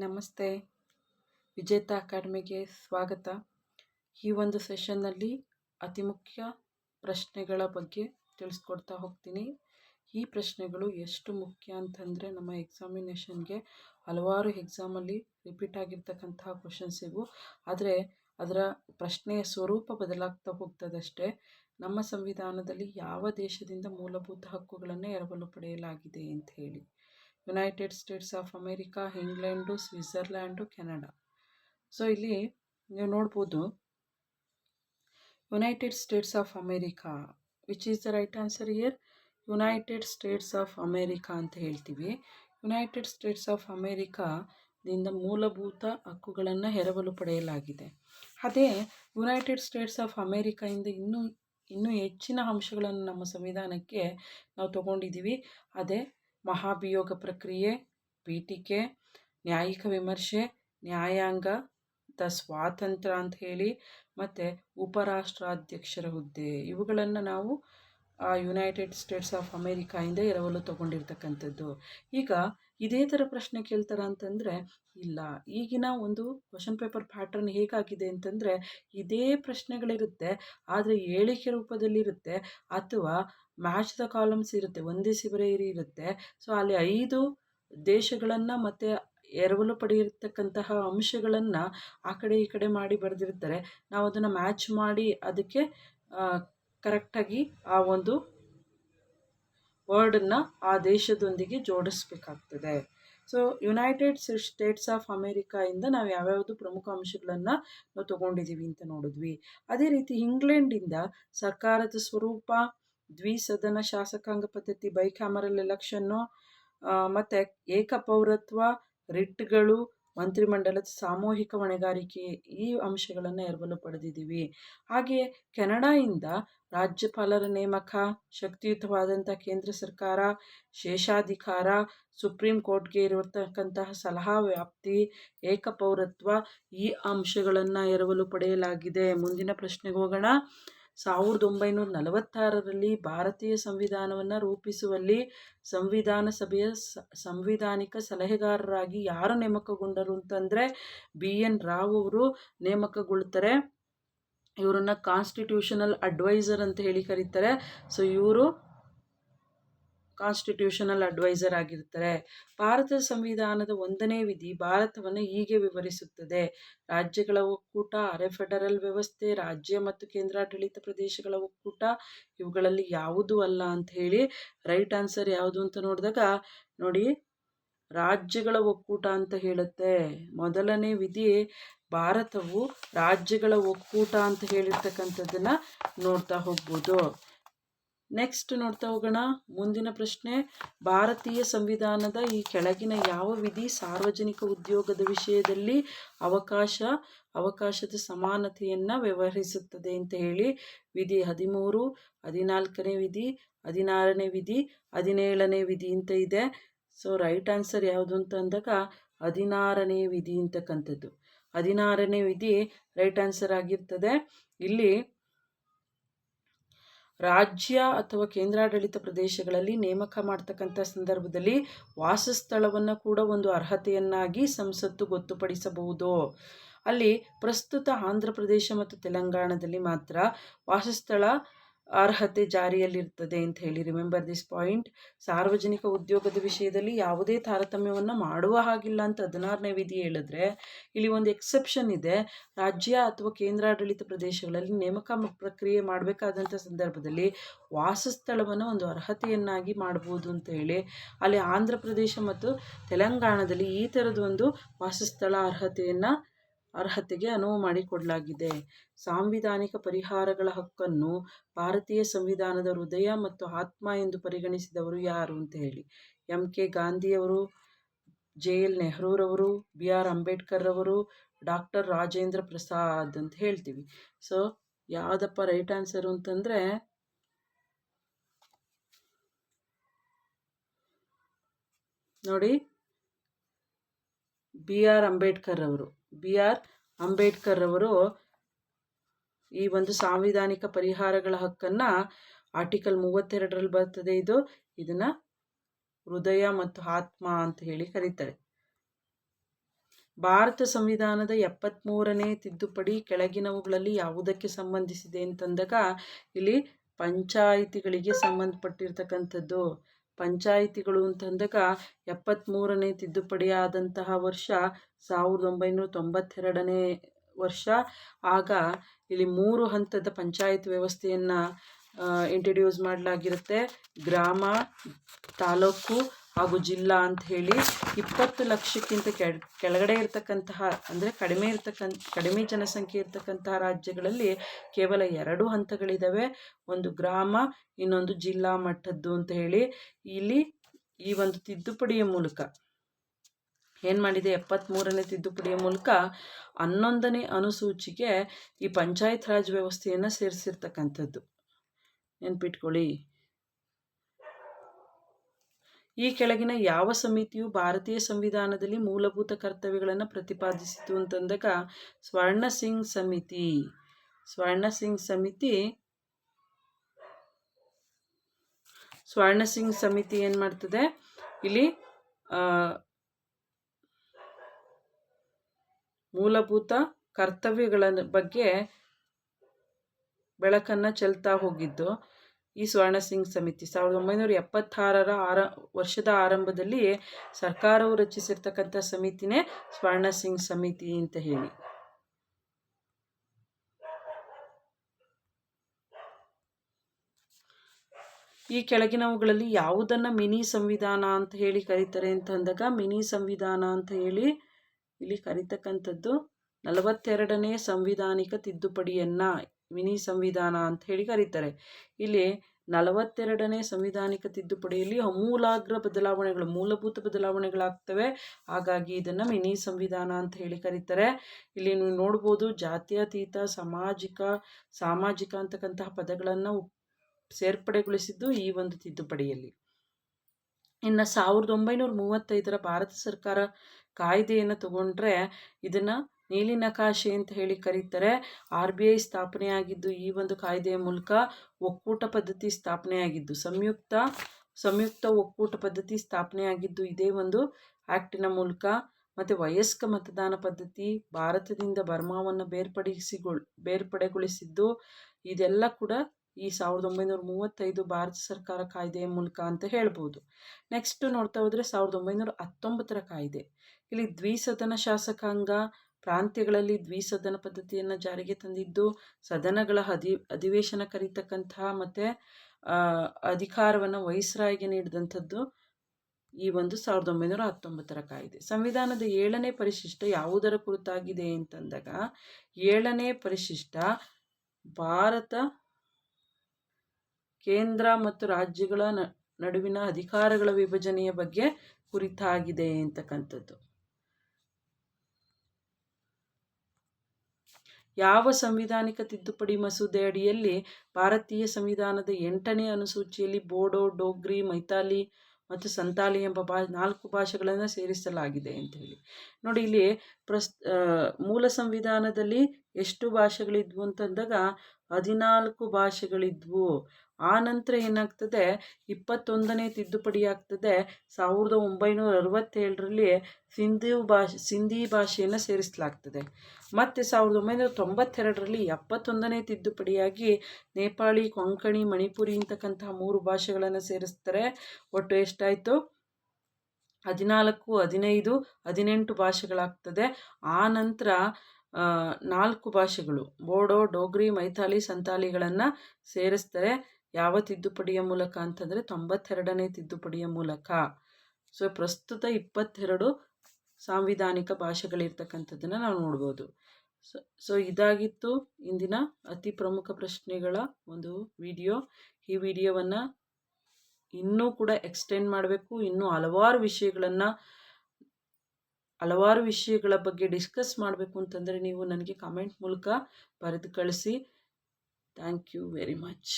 ನಮಸ್ತೆ. ವಿಜೇತ ಅಕಾಡೆಮಿಗೆ ಸ್ವಾಗತ. ಈ ಒಂದು ಸೆಷನ್ನಲ್ಲಿ ಅತಿ ಮುಖ್ಯ ಪ್ರಶ್ನೆಗಳ ಬಗ್ಗೆ ತಿಳಿಸ್ಕೊಡ್ತಾ ಹೋಗ್ತೀನಿ. ಈ ಪ್ರಶ್ನೆಗಳು ಎಷ್ಟು ಮುಖ್ಯ ಅಂತಂದರೆ ನಮ್ಮ ಎಕ್ಸಾಮಿನೇಷನ್ಗೆ ಹಲವಾರು ಎಕ್ಸಾಮಲ್ಲಿ ರಿಪೀಟ್ ಆಗಿರ್ತಕ್ಕಂತಹ ಕ್ವಶನ್ಸ್ ಇವು. ಆದರೆ ಅದರ ಪ್ರಶ್ನೆಯ ಸ್ವರೂಪ ಬದಲಾಗ್ತಾ ಹೋಗ್ತದಷ್ಟೇ. ನಮ್ಮ ಸಂವಿಧಾನದಲ್ಲಿ ಯಾವ ದೇಶದಿಂದ ಮೂಲಭೂತ ಹಕ್ಕುಗಳನ್ನು ಎರವಲು ಪಡೆಯಲಾಗಿದೆ ಅಂತ ಹೇಳಿ. United States of America England Switzerland Canada so ಇಲ್ಲಿ ನೀವು ನೋಡ್ಬೋದು United States of America which is the right answer year United States of America ಅಂತ ಹೇಳ್ತೀವಿ. ಯುನೈಟೆಡ್ ಸ್ಟೇಟ್ಸ್ ಆಫ್ ಅಮೇರಿಕಾದಿಂದ ಮೂಲಭೂತ ಹಕ್ಕುಗಳನ್ನು ಎರವಲು ಪಡೆಯಲಾಗಿದೆ. ಅದೇ ಯುನೈಟೆಡ್ ಸ್ಟೇಟ್ಸ್ ಆಫ್ ಅಮೇರಿಕಾಯಿಂದ ಇನ್ನೂ ಇನ್ನೂ ಹೆಚ್ಚಿನ ಅಂಶಗಳನ್ನು ನಮ್ಮ ಸಂವಿಧಾನಕ್ಕೆ ನಾವು ತಗೊಂಡಿದ್ದೀವಿ. ಅದೇ ಮಹಾಭಿಯೋಗ ಪ್ರಕ್ರಿಯೆ, ಪೀಠಿಕೆ, ನ್ಯಾಯಿಕ ವಿಮರ್ಶೆ, ನ್ಯಾಯಾಂಗ, ದ ಸ್ವಾತಂತ್ರ್ಯ ಅಂತ ಹೇಳಿ ಮತ್ತು ಉಪರಾಷ್ಟ್ರಾಧ್ಯಕ್ಷರ ಹುದ್ದೆ. ಇವುಗಳನ್ನು ನಾವು ಯುನೈಟೆಡ್ ಸ್ಟೇಟ್ಸ್ ಆಫ್ ಅಮೇರಿಕಾಯಿಂದ ಎರವಲು ತಗೊಂಡಿರ್ತಕ್ಕಂಥದ್ದು. ಈಗ ಇದೇ ಥರ ಪ್ರಶ್ನೆ ಕೇಳ್ತಾರ ಅಂತಂದರೆ, ಇಲ್ಲ. ಈಗಿನ ಒಂದು ಕ್ವಶನ್ ಪೇಪರ್ ಪ್ಯಾಟರ್ನ್ ಹೇಗಾಗಿದೆ ಅಂತಂದರೆ, ಇದೇ ಪ್ರಶ್ನೆಗಳಿರುತ್ತೆ, ಆದರೆ ಹೇಳಿಕೆ ರೂಪದಲ್ಲಿರುತ್ತೆ, ಅಥವಾ ಮ್ಯಾಚ್ ದ ಕಾಲಮ್ಸ್ ಇರುತ್ತೆ, ಒಂದೇ ಸಿಬರೇರಿ ಇರುತ್ತೆ. ಸೊ ಅಲ್ಲಿ ಐದು ದೇಶಗಳನ್ನು ಮತ್ತು ಎರವಲು ಪಡೆಯಿರ್ತಕ್ಕಂತಹ ಅಂಶಗಳನ್ನು ಆ ಕಡೆ ಈ ಕಡೆ ಮಾಡಿ ಬರೆದಿರ್ತಾರೆ. ನಾವು ಅದನ್ನು ಮ್ಯಾಚ್ ಮಾಡಿ ಅದಕ್ಕೆ ಕರೆಕ್ಟಾಗಿ ಆ ಒಂದು ವರ್ಡನ್ನು ಆ ದೇಶದೊಂದಿಗೆ ಜೋಡಿಸ್ಬೇಕಾಗ್ತದೆ. ಸೊ ಯುನೈಟೆಡ್ ಸ್ಟೇಟ್ಸ್ ಆಫ್ ಅಮೇರಿಕಾಯಿಂದ ನಾವು ಯಾವ್ಯಾವುದು ಪ್ರಮುಖ ಅಂಶಗಳನ್ನು ನಾವು ತೊಗೊಂಡಿದ್ದೀವಿ ಅಂತ ನೋಡಿದ್ವಿ. ಅದೇ ರೀತಿ ಇಂಗ್ಲೆಂಡಿಂದ ಸರ್ಕಾರದ ಸ್ವರೂಪ ದ್ವಿಸದನ ಶಾಸಕಾಂಗ ಪದ್ಧತಿ ಬೈಕ್ಯಾಮರಲ್ ಎಲೆಕ್ಷನ್ನು ಮತ್ತು ಏಕಪೌರತ್ವ ರಿಟ್ಗಳು ಮಂತ್ರಿಮಂಡಲದ ಸಾಮೂಹಿಕ ಹೊಣೆಗಾರಿಕೆ ಈ ಅಂಶಗಳನ್ನು ಎರವಲು ಪಡೆದಿದ್ದೀವಿ. ಹಾಗೆಯೇ ಕೆನಡಾಯಿಂದ ರಾಜ್ಯಪಾಲರ ನೇಮಕ ಶಕ್ತಿಯುತವಾದಂಥ ಕೇಂದ್ರ ಸರ್ಕಾರ, ಶೇಷಾಧಿಕಾರ, ಸುಪ್ರೀಂ ಕೋರ್ಟ್ಗೆ ಇರತಕ್ಕಂತಹ ಸಲಹಾ ವ್ಯಾಪ್ತಿ, ಏಕಪೌರತ್ವ ಈ ಅಂಶಗಳನ್ನು ಎರವಲು ಪಡೆಯಲಾಗಿದೆ. ಮುಂದಿನ ಪ್ರಶ್ನೆಗೆ ಹೋಗೋಣ. ಸಾವಿರದ ಒಂಬೈನೂರ ನಲವತ್ತಾರರಲ್ಲಿ ಭಾರತೀಯ ಸಂವಿಧಾನವನ್ನು ರೂಪಿಸುವಲ್ಲಿ ಸಂವಿಧಾನ ಸಭೆಯ ಸಂವಿಧಾನಿಕ ಸಲಹೆಗಾರರಾಗಿ ಯಾರು ನೇಮಕಗೊಂಡರು ಅಂತಂದರೆ ಬಿ ಎನ್ ರಾವ್ ಅವರು ನೇಮಕಗೊಳ್ತಾರೆ. ಇವರನ್ನ ಕಾನ್ಸ್ಟಿಟ್ಯೂಷನಲ್ ಅಡ್ವೈಸರ್ ಅಂತ ಹೇಳಿ ಕರೀತಾರೆ. ಸೊ ಇವರು ಕಾನ್ಸ್ಟಿಟ್ಯೂಷನಲ್ ಅಡ್ವೈಸರ್ ಆಗಿರ್ತಾರೆ ಭಾರತದ ಸಂವಿಧಾನದ ಒಂದನೇ ವಿಧಿ ಭಾರತವನ್ನು ಹೀಗೆ ವಿವರಿಸುತ್ತದೆ. ರಾಜ್ಯಗಳ ಒಕ್ಕೂಟ, ಅರೆ ಫೆಡರಲ್ ವ್ಯವಸ್ಥೆ, ರಾಜ್ಯ ಮತ್ತು ಕೇಂದ್ರಾಡಳಿತ ಪ್ರದೇಶಗಳ ಒಕ್ಕೂಟ, ಇವುಗಳಲ್ಲಿ ಯಾವುದೂ ಅಲ್ಲ ಅಂತ ಹೇಳಿ ರೈಟ್ ಆನ್ಸರ್ ಯಾವುದು ಅಂತ ನೋಡಿದಾಗ ನೋಡಿ ರಾಜ್ಯಗಳ ಒಕ್ಕೂಟ ಅಂತ ಹೇಳುತ್ತೆ. ಮೊದಲನೇ ವಿಧಿ ಭಾರತವು ರಾಜ್ಯಗಳ ಒಕ್ಕೂಟ ಅಂತ ಹೇಳಿರ್ತಕ್ಕಂಥದ್ದನ್ನು ನೋಡ್ತಾ ಹೋಗ್ಬೋದು. ನೆಕ್ಸ್ಟ್ ನೋಡ್ತಾ ಹೋಗೋಣ. ಮುಂದಿನ ಪ್ರಶ್ನೆ, ಭಾರತೀಯ ಸಂವಿಧಾನದ ಈ ಕೆಳಗಿನ ಯಾವ ವಿಧಿ ಸಾರ್ವಜನಿಕ ಉದ್ಯೋಗದ ವಿಷಯದಲ್ಲಿ ಅವಕಾಶ, ಅವಕಾಶದ ಸಮಾನತೆಯನ್ನು ವ್ಯವಹರಿಸುತ್ತದೆ ಅಂತ ಹೇಳಿ, ವಿಧಿ ಹದಿಮೂರು, ಹದಿನಾಲ್ಕನೇ ವಿಧಿ, ಹದಿನಾರನೇ ವಿಧಿ, ಹದಿನೇಳನೇ ವಿಧಿ ಅಂತ ಇದೆ. ಸೊ ರೈಟ್ ಆನ್ಸರ್ ಯಾವುದು ಅಂತ ಅಂದಾಗ, ಹದಿನಾರನೇ ವಿಧಿ ಅಂತಕ್ಕಂಥದ್ದು ಹದಿನಾರನೇ ವಿಧಿ ರೈಟ್ ಆನ್ಸರ್ ಆಗಿರ್ತದೆ. ಇಲ್ಲಿ ರಾಜ್ಯ ಅಥವಾ ಕೇಂದ್ರಾಡಳಿತ ಪ್ರದೇಶಗಳಲ್ಲಿ ನೇಮಕ ಮಾಡ್ತಕ್ಕಂಥ ಸಂದರ್ಭದಲ್ಲಿ ವಾಸಸ್ಥಳವನ್ನು ಕೂಡ ಒಂದು ಅರ್ಹತೆಯನ್ನಾಗಿ ಸಂಸತ್ತು ಗೊತ್ತುಪಡಿಸಬಹುದು. ಅಲ್ಲಿ ಪ್ರಸ್ತುತ ಆಂಧ್ರ ಪ್ರದೇಶ ಮತ್ತು ತೆಲಂಗಾಣದಲ್ಲಿ ಮಾತ್ರ ವಾಸಸ್ಥಳ ಅರ್ಹತೆ ಜಾರಿಯಲ್ಲಿರ್ತದೆ ಅಂತ ಹೇಳಿ. ರಿಮೆಂಬರ್ ದಿಸ್ ಪಾಯಿಂಟ್ ಸಾರ್ವಜನಿಕ ಉದ್ಯೋಗದ ವಿಷಯದಲ್ಲಿ ಯಾವುದೇ ತಾರತಮ್ಯವನ್ನು ಮಾಡುವ ಹಾಗಿಲ್ಲ ಅಂತ ಹದಿನಾರನೇ ವಿಧಿ ಹೇಳಿದ್ರೆ, ಇಲ್ಲಿ ಒಂದು ಎಕ್ಸೆಪ್ಷನ್ ಇದೆ. ರಾಜ್ಯ ಅಥವಾ ಕೇಂದ್ರಾಡಳಿತ ಪ್ರದೇಶಗಳಲ್ಲಿ ನೇಮಕ ಪ್ರಕ್ರಿಯೆ ಮಾಡಬೇಕಾದಂಥ ಸಂದರ್ಭದಲ್ಲಿ ವಾಸಸ್ಥಳವನ್ನು ಒಂದು ಅರ್ಹತೆಯನ್ನಾಗಿ ಮಾಡ್ಬೋದು ಅಂತ ಹೇಳಿ. ಅಲ್ಲಿ ಆಂಧ್ರ ಪ್ರದೇಶ ಮತ್ತು ತೆಲಂಗಾಣದಲ್ಲಿ ಈ ಥರದೊಂದು ವಾಸಸ್ಥಳ ಅರ್ಹತೆಯನ್ನು ಅರ್ಹತೆಗೆ ಅನುವು ಮಾಡಿಕೊಡಲಾಗಿದೆ. ಸಾಂವಿಧಾನಿಕ ಪರಿಹಾರಗಳ ಹಕ್ಕನ್ನು ಭಾರತೀಯ ಸಂವಿಧಾನದ ಹೃದಯ ಮತ್ತು ಆತ್ಮ ಎಂದು ಪರಿಗಣಿಸಿದವರು ಯಾರು ಅಂತ ಹೇಳಿ. ಎಂ. ಕೆ. ಗಾಂಧಿಯವರು, ಜೆ. ಎಲ್. ನೆಹರೂರವರು, ಬಿ. ಆರ್. ಅಂಬೇಡ್ಕರ್ ಅವರು ಡಾಕ್ಟರ್ ರಾಜೇಂದ್ರ ಪ್ರಸಾದ್ ಅಂತ ಹೇಳ್ತೀವಿ. ಸೊ, ಯಾವುದಪ್ಪ ರೈಟ್ ಆನ್ಸರು ಅಂತಂದರೆ, ನೋಡಿ, ಬಿ. ಆರ್. ಅಂಬೇಡ್ಕರ್ ಅವರು ಬಿ ಆರ್ ಅಂಬೇಡ್ಕರ್ ಅವರು ಈ ಒಂದು ಸಾಂವಿಧಾನಿಕ ಪರಿಹಾರಗಳ ಹಕ್ಕನ್ನು ಆರ್ಟಿಕಲ್ ಮೂವತ್ತೆರಡರಲ್ಲಿ ಬರ್ತದೆ ಇದು. ಇದನ್ನು ಹೃದಯ ಮತ್ತು ಆತ್ಮ ಅಂತ ಹೇಳಿ ಕರೀತಾರೆ. ಭಾರತ ಸಂವಿಧಾನದ ಎಪ್ಪತ್ತ್ಮೂರನೇ ತಿದ್ದುಪಡಿ ಕೆಳಗಿನವುಗಳಲ್ಲಿ ಯಾವುದಕ್ಕೆ ಸಂಬಂಧಿಸಿದೆ ಅಂತಂದಾಗ ಇಲ್ಲಿ ಪಂಚಾಯಿತಿಗಳಿಗೆ ಸಂಬಂಧಪಟ್ಟಿರ್ತಕ್ಕಂಥದ್ದು. ಪಂಚಾಯಿತಿಗಳು ಅಂತಂದಾಗ ಎಪ್ಪತ್ತ್ಮೂರನೇ ತಿದ್ದುಪಡಿ ಆದಂತಹ ವರ್ಷ ಸಾವಿರದ ಒಂಬೈನೂರ ತೊಂಬತ್ತೆರಡನೇ ವರ್ಷ. ಆಗ ಇಲ್ಲಿ ಮೂರು ಹಂತದ ಪಂಚಾಯತ್ ವ್ಯವಸ್ಥೆಯನ್ನು ಇಂಟ್ರಡ್ಯೂಸ್ ಮಾಡಲಾಗಿರುತ್ತೆ. ಗ್ರಾಮ, ತಾಲೂಕು ಹಾಗೂ ಜಿಲ್ಲಾ ಅಂತ ಹೇಳಿ ಇಪ್ಪತ್ತು ಲಕ್ಷಕ್ಕಿಂತ ಕೆಳಗಡೆ ಇರತಕ್ಕಂತಹ, ಅಂದರೆ ಕಡಿಮೆ ಇರ್ತಕ್ಕಂಥ ಕಡಿಮೆ ಜನಸಂಖ್ಯೆ ಇರ್ತಕ್ಕಂತಹ ರಾಜ್ಯಗಳಲ್ಲಿ ಕೇವಲ ಎರಡು ಹಂತಗಳಿದ್ದಾವೆ ಒಂದು ಗ್ರಾಮ, ಇನ್ನೊಂದು ಜಿಲ್ಲಾ ಮಟ್ಟದ್ದು ಅಂತ ಹೇಳಿ ಇಲ್ಲಿ ಈ ಒಂದು ತಿದ್ದುಪಡಿಯ ಮೂಲಕ ಏನು ಮಾಡಿದೆ? ಎಪ್ಪತ್ತ್ಮೂರನೇ ತಿದ್ದುಪಡಿಯ ಮೂಲಕ ಹನ್ನೊಂದನೇ ಅನುಸೂಚಿಗೆ ಈ ಪಂಚಾಯತ್ ರಾಜ್ ವ್ಯವಸ್ಥೆಯನ್ನು ಸೇರಿಸಿರ್ತಕ್ಕಂಥದ್ದು. ನೆನ್ಪಿಟ್ಕೊಳ್ಳಿ. ಈ ಕೆಳಗಿನ ಯಾವ ಸಮಿತಿಯು ಭಾರತೀಯ ಸಂವಿಧಾನದಲ್ಲಿ ಮೂಲಭೂತ ಕರ್ತವ್ಯಗಳನ್ನು ಪ್ರತಿಪಾದಿಸಿತು ಅಂತಂದಾಗ ಸ್ವರ್ಣ ಸಿಂಗ್ ಸಮಿತಿ. ಸ್ವರ್ಣ ಸಿಂಗ್ ಸಮಿತಿ ಸ್ವರ್ಣ ಸಿಂಗ್ ಸಮಿತಿ ಏನು ಮಾಡ್ತದೆ? ಇಲ್ಲಿ ಮೂಲಭೂತ ಕರ್ತವ್ಯಗಳ ಬಗ್ಗೆ ಬೆಳಕನ್ನು ಚೆಲ್ತಾ ಹೋಗಿದ್ದು. ಈ ಸ್ವರ್ಣ ಸಿಂಗ್ ಸಮಿತಿ ಸಾವಿರದ ಒಂಬೈನೂರ ಎಪ್ಪತ್ತಾರರ ಆರ, ವರ್ಷದ ಆರಂಭದಲ್ಲಿ ಸರ್ಕಾರವು ರಚಿಸಿರ್ತಕ್ಕಂಥ ಸಮಿತಿನೇ ಸ್ವರ್ಣ ಸಿಂಗ್ ಸಮಿತಿ ಅಂತ ಹೇಳಿ. ಈ ಕೆಳಗಿನವುಗಳಲ್ಲಿ ಯಾವುದನ್ನು ಮಿನಿ ಸಂವಿಧಾನ ಅಂತ ಹೇಳಿ ಕರೀತಾರೆ ಅಂತ ಅಂದಾಗ ಮಿನಿ ಸಂವಿಧಾನ ಅಂತ ಹೇಳಿ ಇಲ್ಲಿ ಕರಿತಕ್ಕಂಥದ್ದು ನಲವತ್ತೆರಡನೇ ಸಂವಿಧಾನಿಕ ತಿದ್ದುಪಡಿಯನ್ನು ಮಿನಿ ಸಂವಿಧಾನ ಅಂತ ಹೇಳಿ ಕರೀತಾರೆ. ಇಲ್ಲಿ ನಲವತ್ತೆರಡನೇ ಸಂವಿಧಾನಿಕ ತಿದ್ದುಪಡಿಯಲ್ಲಿ ಅಮೂಲಾಗ್ರ ಬದಲಾವಣೆಗಳು, ಮೂಲಭೂತ ಬದಲಾವಣೆಗಳಾಗ್ತವೆ. ಹಾಗಾಗಿ ಇದನ್ನು ಮಿನಿ ಸಂವಿಧಾನ ಅಂತ ಹೇಳಿ ಕರೀತಾರೆ. ಇಲ್ಲಿ ನೀವು ನೋಡ್ಬೋದು ಜಾತ್ಯತೀತ, ಸಾಮಾಜಿಕ ಸಾಮಾಜಿಕ ಅಂತಕ್ಕಂತಹ ಪದಗಳನ್ನು ಸೇರ್ಪಡೆಗೊಳಿಸಿದ್ದು ಈ ಒಂದು ತಿದ್ದುಪಡಿಯಲ್ಲಿ. ಇನ್ನು ಸಾವಿರದ ಒಂಬೈನೂರ ಮೂವತ್ತೈದರ ಭಾರತ ಸರ್ಕಾರ ಕಾಯ್ದೆಯನ್ನು ತಗೊಂಡ್ರೆ ಇದನ್ನು ನೀಲಿನಕಾಶೆ ಅಂತ ಹೇಳಿ ಕರೀತಾರೆ. ಆರ್ ಬಿ ಐ ಸ್ಥಾಪನೆಯಾಗಿದ್ದು ಈ ಒಂದು ಕಾಯ್ದೆಯ ಮೂಲಕ ಒಕ್ಕೂಟ ಪದ್ಧತಿ ಸ್ಥಾಪನೆಯಾಗಿದ್ದು, ಸಂಯುಕ್ತ ಸಂಯುಕ್ತ ಒಕ್ಕೂಟ ಪದ್ಧತಿ ಸ್ಥಾಪನೆಯಾಗಿದ್ದು ಇದೇ ಒಂದು ಆ್ಯಕ್ಟಿನ ಮೂಲಕ. ಮತ್ತು ವಯಸ್ಕ ಮತದಾನ ಪದ್ಧತಿ ಭಾರತದಿಂದ ಬರ್ಮಾವನ್ನು ಬೇರ್ಪಡಿಸಿಗೊಳ್, ಬೇರ್ಪಡೆಗೊಳಿಸಿದ್ದು, ಇದೆಲ್ಲ ಕೂಡ ಈ ಸಾವಿರದ ಒಂಬೈನೂರ ಮೂವತ್ತೈದು ಭಾರತ ಸರ್ಕಾರ ಕಾಯ್ದೆಯ ಮೂಲಕ ಅಂತ ಹೇಳ್ಬೋದು. ನೆಕ್ಸ್ಟ್ ನೋಡ್ತಾ ಹೋದರೆ ಸಾವಿರದ ಒಂಬೈನೂರ ಹತ್ತೊಂಬತ್ತರ ಕಾಯ್ದೆ. ಇಲ್ಲಿ ದ್ವಿಸದನ ಶಾಸಕಾಂಗ ಪ್ರಾಂತ್ಯಗಳಲ್ಲಿ ದ್ವಿಸದನ ಪದ್ಧತಿಯನ್ನು ಜಾರಿಗೆ ತಂದಿದ್ದು, ಸದನಗಳ ಅಧಿ ಅಧಿವೇಶನ ಕರೀತಕ್ಕಂತಹ ಮತ್ತು ಅಧಿಕಾರವನ್ನು ವೈಸ್ರಾಯ್ಗೆ ನೀಡಿದಂಥದ್ದು ಈ ಒಂದು ಸಾವಿರದ ಒಂಬೈನೂರ ಹತ್ತೊಂಬತ್ತರ ಕಾಯ್ದೆ. ಸಂವಿಧಾನದ ಏಳನೇ ಪರಿಶಿಷ್ಟ ಯಾವುದರ ಕುರಿತಾಗಿದೆ ಅಂತಂದಾಗ, ಏಳನೇ ಪರಿಶಿಷ್ಟ ಭಾರತ ಕೇಂದ್ರ ಮತ್ತು ರಾಜ್ಯಗಳ ನಡುವಿನ ಅಧಿಕಾರಗಳ ವಿಭಜನೆಯ ಬಗ್ಗೆ ಕುರಿತಾಗಿದೆ ಅಂತಕ್ಕಂಥದ್ದು. ಯಾವ ಸಂವಿಧಾನಿಕ ತಿದ್ದುಪಡಿ ಮಸೂದೆ ಅಡಿಯಲ್ಲಿ ಭಾರತೀಯ ಸಂವಿಧಾನದ ಎಂಟನೇ ಅನುಸೂಚಿಯಲ್ಲಿ ಬೋಡೋ, ಡೋಗ್ರಿ ಮೈತಾಲಿ ಮತ್ತು ಸಂತಾಲಿ ಎಂಬ ಬಾ ನಾಲ್ಕು ಭಾಷೆಗಳನ್ನು ಸೇರಿಸಲಾಗಿದೆ ಅಂತ ಹೇಳಿ. ನೋಡಿ, ಇಲ್ಲಿ ಪ್ರಸ್ ಮೂಲ ಸಂವಿಧಾನದಲ್ಲಿ ಎಷ್ಟು ಭಾಷೆಗಳಿದ್ವು ಅಂತಂದಾಗ ಹದಿನಾಲ್ಕು ಭಾಷೆಗಳಿದ್ವು. ಆ ನಂತರ ಏನಾಗ್ತದೆ? ಇಪ್ಪತ್ತೊಂದನೇ ತಿದ್ದುಪಡಿ ಆಗ್ತದೆ ಸಾವಿರದ ಒಂಬೈನೂರ ಅರವತ್ತೇಳರಲ್ಲಿ ಸಿಂಧಿ ಭಾಷೆ, ಸಿಂಧಿ ಭಾಷೆಯನ್ನು ಸೇರಿಸಲಾಗ್ತದೆ. ಮತ್ತು ಸಾವಿರದ ಒಂಬೈನೂರ ತೊಂಬತ್ತೆರಡರಲ್ಲಿ ಎಪ್ಪತ್ತೊಂದನೇ ತಿದ್ದುಪಡಿಯಾಗಿ ನೇಪಾಳಿ, ಕೊಂಕಣಿ, ಮಣಿಪುರಿ ಅಂತಕ್ಕಂತಹ ಮೂರು ಭಾಷೆಗಳನ್ನು ಸೇರಿಸ್ತಾರೆ. ಒಟ್ಟು ಎಷ್ಟಾಯಿತು? ಹದಿನಾಲ್ಕು, ಹದಿನೈದು, ಹದಿನೆಂಟು ಭಾಷೆಗಳಾಗ್ತದೆ. ಆ ನಂತರ ನಾಲ್ಕು ಭಾಷೆಗಳು. ಬೋಡೋ, ಡೋಗ್ರಿ, ಮೈಥಾಲಿ ಸಂತಾಲಿಗಳನ್ನು ಸೇರಿಸ್ತಾರೆ. ಯಾವ ತಿದ್ದುಪಡಿಯ ಮೂಲಕ ಅಂತಂದರೆ ತೊಂಬತ್ತೆರಡನೇ ತಿದ್ದುಪಡಿಯ ಮೂಲಕ. ಸೊ ಪ್ರಸ್ತುತ ಇಪ್ಪತ್ತೆರಡು ಸಾಂವಿಧಾನಿಕ ಭಾಷೆಗಳಿರ್ತಕ್ಕಂಥದ್ದನ್ನು ನಾವು ನೋಡ್ಬೋದು. ಸೊ ಸೊ ಇದಾಗಿತ್ತು ಇಂದಿನ ಅತಿ ಪ್ರಮುಖ ಪ್ರಶ್ನೆಗಳ ಒಂದು ವಿಡಿಯೋ. ಈ ವಿಡಿಯೋವನ್ನು ಇನ್ನೂ ಕೂಡ ಎಕ್ಸ್ಟೆಂಡ್ ಮಾಡಬೇಕು. ಇನ್ನೂ ಹಲವಾರು ವಿಷಯಗಳನ್ನು ಹಲವಾರು ವಿಷಯಗಳ ಬಗ್ಗೆ ಡಿಸ್ಕಸ್ ಮಾಡಬೇಕು ಅಂತಂದರೆ ನೀವು ನನಗೆ ಕಮೆಂಟ್ ಮೂಲಕ ಬರೆದು ಕಳಿಸಿ. Thank you very much